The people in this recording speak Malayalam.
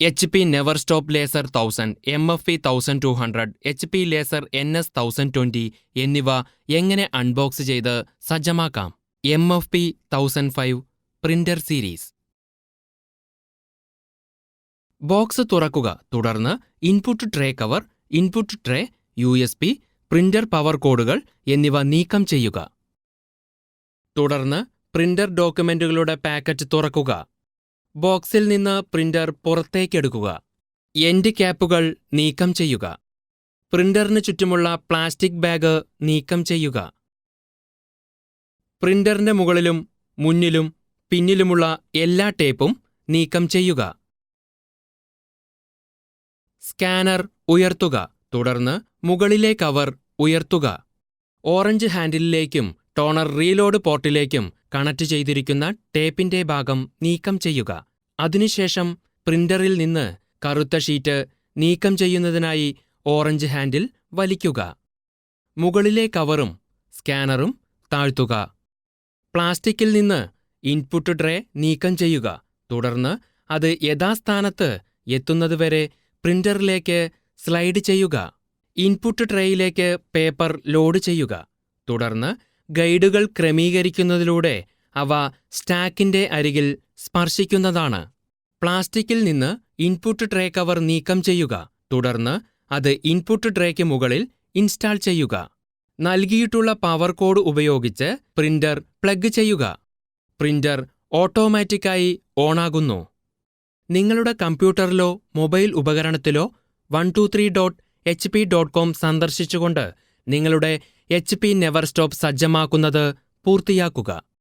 H P never stop laser thousand M F P thousand two hundred H P laser N S thousand twenty എന്നിവ എങ്ങനെ അൺബോക്സ് ചെയ്ത് സജ്ജമാക്കാം? M F P thousand five printer series box തുറക്കുക. തുടർന്ന് input tray cover input tray U S P printer power കോഡുകൾ എന്നിവ നീക്കം ചെയ്യുക. തുടർന്ന് പ്രിന്റർ ഡോക്യുമെന്റുകളുടെ പാക്കറ്റ് തുറക്കുക. ബോക്സിൽ നിന്ന് പ്രിന്റർ പുറത്തേക്കെടുക്കുക. എൻഡ് ക്യാപ്പുകൾ നീക്കം ചെയ്യുക. പ്രിന്ററിന് ചുറ്റുമുള്ള പ്ലാസ്റ്റിക് ബാഗ് നീക്കം ചെയ്യുക. പ്രിന്ററിന്റെ മുകളിലും മുന്നിലും പിന്നിലുമുള്ള എല്ലാ ടേപ്പും നീക്കം ചെയ്യുക. സ്കാനർ ഉയർത്തുക. തുടർന്ന് മുകളിലെ കവർ ഉയർത്തുക. ഓറഞ്ച് ഹാൻഡിലിലേക്കും ടോണർ റീലോഡ് പോർട്ടിലേക്കും കണക്ട് ചെയ്തിരിക്കുന്ന ടേപ്പിന്റെ ഭാഗം നീക്കം ചെയ്യുക. അതിനുശേഷം പ്രിന്ററിൽ നിന്ന് കറുത്ത ഷീറ്റ് നീക്കം ചെയ്യുന്നതിനായി ഓറഞ്ച് ഹാൻഡിൽ വലിക്കുക. മുകളിലെ കവറും സ്കാനറും താഴ്ത്തുക. പ്ലാസ്റ്റിക്കിൽ നിന്ന് ഇൻപുട്ട് ട്രേ നീക്കം ചെയ്യുക. തുടർന്ന് അത് യഥാസ്ഥാനത്ത് എത്തുന്നതുവരെ പ്രിന്ററിലേക്ക് സ്ലൈഡ് ചെയ്യുക. ഇൻപുട്ട് ട്രേയിലേക്ക് പേപ്പർ ലോഡ് ചെയ്യുക. തുടർന്ന് ഗൈഡുകൾ ക്രമീകരിക്കുന്നതിലൂടെ അവ സ്റ്റാക്കിന്റെ അരികിൽ സ്പർശിക്കുന്നതാണ്. പ്ലാസ്റ്റിക്കിൽ നിന്ന് ഇൻപുട്ട് ട്രേ കവർ നീക്കം ചെയ്യുക. തുടർന്ന് അത് ഇൻപുട്ട് ട്രേക്ക് മുകളിൽ ഇൻസ്റ്റാൾ ചെയ്യുക. നൽകിയിട്ടുള്ള പവർ കോഡ് ഉപയോഗിച്ച് പ്രിന്റർ പ്ലഗ് ചെയ്യുക. പ്രിന്റർ ഓട്ടോമാറ്റിക്കായി ഓണാകുന്നു. നിങ്ങളുടെ കമ്പ്യൂട്ടറിലോ mobile ഉപകരണത്തിലോ one two three dot H P dot com സന്ദർശിച്ചുകൊണ്ട് നിങ്ങളുടെ എച്ച് പി നെവർ സ്റ്റോപ്പ് സജ്ജമാക്കുന്നത് പൂർത്തിയാക്കുക.